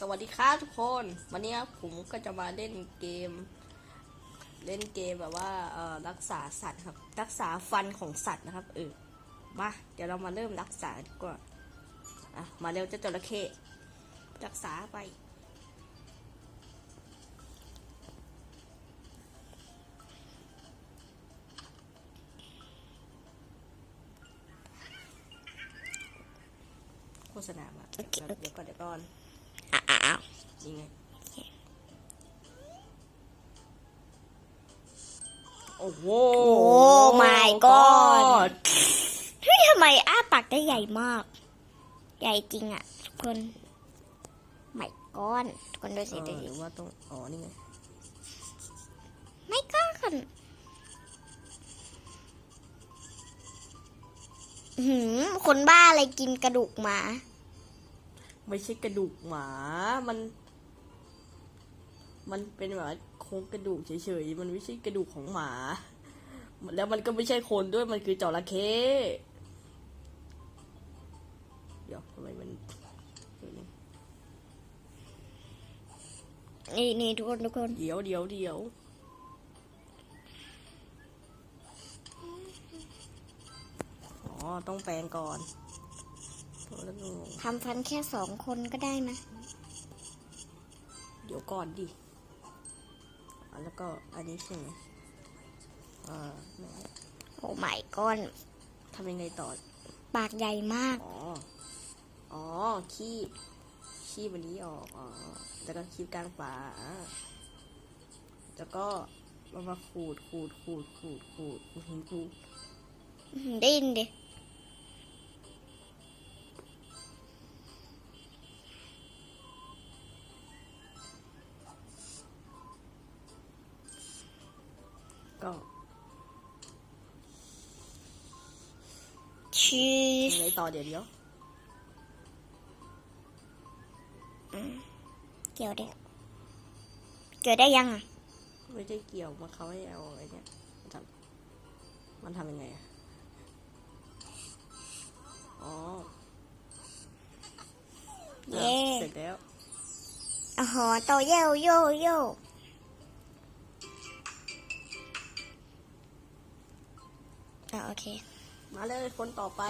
สวัสดีครับทุกคน วันนี้ครับผมก็จะมาเล่นเกม เล่นเกมแบบว่าเออรักษาสัตว์ครับ รักษาฟันของสัตว์นะครับเออมาเดี๋ยวเรามาเริ่มรักษาดีกว่าอะมาเร็วเจ้าจระเข้รักษาไป โฆษณามาโอเคเดี๋ยวก่อนเดี๋ยวก่อน อ้าวอ้าวนี่ไงโอ้โหโอ้ my god เฮ้ยทำไมอ้าปากได้ใหญ่มาก ใหญ่จริงอะทุกคนไม่ก้อนทุกคนดูสิดูหสิรือว่าต้องอ๋อนี่ไงไม่ก้อนอื้อหืมคนบ้าอะไรกินกระดูกหมา ไม่ใช่กระดูกหมา มัน มันเป็นแบบว่าโครงกระดูกเฉยๆ มันไม่ใช่กระดูกของหมา แล้วมันก็ไม่ใช่คนด้วย มันคือจระเข้ เดี๋ยวทำไมมันเดี๋ยวนะนี่นี่ทุกคนทุกคน เดี๋ยวเดี๋ยวเดี๋ยวอ๋อ ต้องแปลงก่อนแล้วก็ ทำฟันแค่สองคนก็ได้นะ เดี๋ยวก่อนดิอะแล้วก็อันนี้ใช่ไหมอ่าโอ้ไม่ก้อนทำยังไงต่อ ปากใหญ่มาก อ๋อ อ๋อคีบคีบอันนี้ออก อ๋อ แล้วก็คีบกลางฝาอ่าแล้วก็มามาขูดขูดขูดขูดขูดขูดหินขูดอื้อหือได้ยินดิ ก็ชียัสงไงต่อเดี๋ยวเดี๋ยวเกี่ยวดิเกี่ยวได้ยังอะไม่ได้เกี่ยวมาเขาให้เอาไอ้เนี่ยมันทำมันทำยังไงอะอ๋อเย้เสร็จแล้วอ๋อโตโยโยโย อ่าโอเค มาเลยคนต่อไป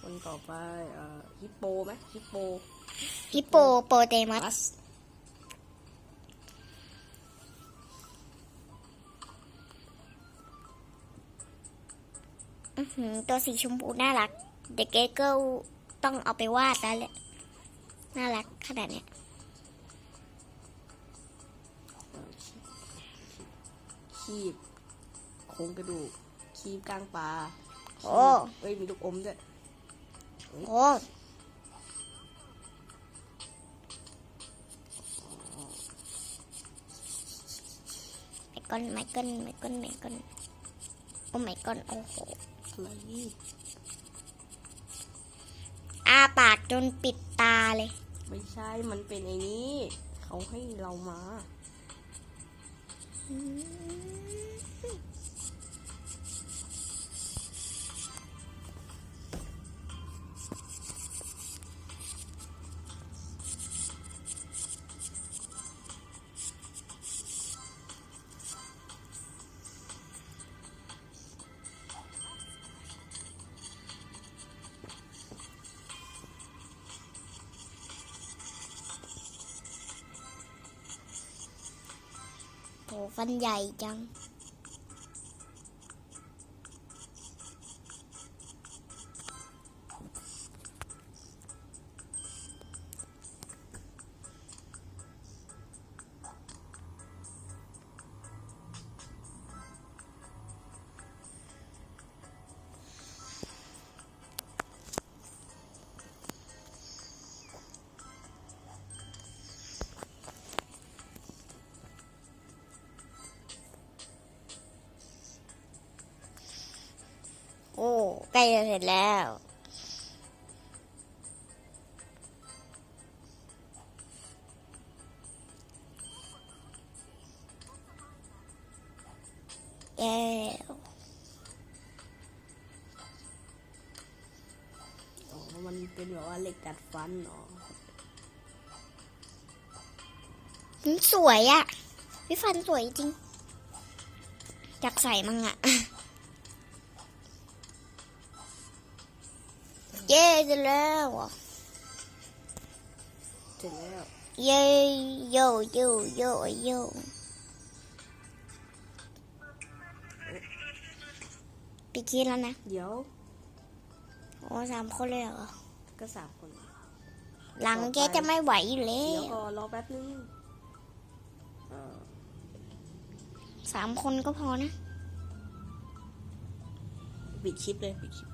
คนต่อไปเอ่อฮิปโปไหมฮิปโปฮิปโปโปเตมัสมัสอื้อหือตัวสีชมพูน่ารัก เด็กเกเกิลต้องเอาไปวาดแล้วแหละ น่ารักขนาดเนี้ยเอ่อคีบ โครงกระดูกคีบกลางปลาโอ้ เอ้ยมีลูกอมด้วยโอ้ไม่ก้อนไม่ก้อนไม่ก้อนไม่ก้อนโอ้ไม่ก้อนโอ้โหอะไรนี่อาปากจนปิดตาเลย ไม่ใช่มันเป็นไอ้นี้ เขาให้เรามาโห ฟันใหญ่จัง กล้จะเสร็จแล้วแล้วมันเป็นแบบว่าเหล็กกัดฟันเนาะสวยอะ่ะ พี่ฟันสวยจริง อยากใส่มั้งอะ่ะ เย้เสร็จแล้วอะเสร็จแล้ว เย้โยโยโยโยปีกี้แล้วนะ เดี๋ยวโอ้สามคนเลยเหรอ ก็สามคน หลังแกจะไม่ไหวอยู่แล้เดี๋ยววก็รอแป๊บนึงเออสามคนก็พอนะ ปิดคลิปเลยปิดคลิป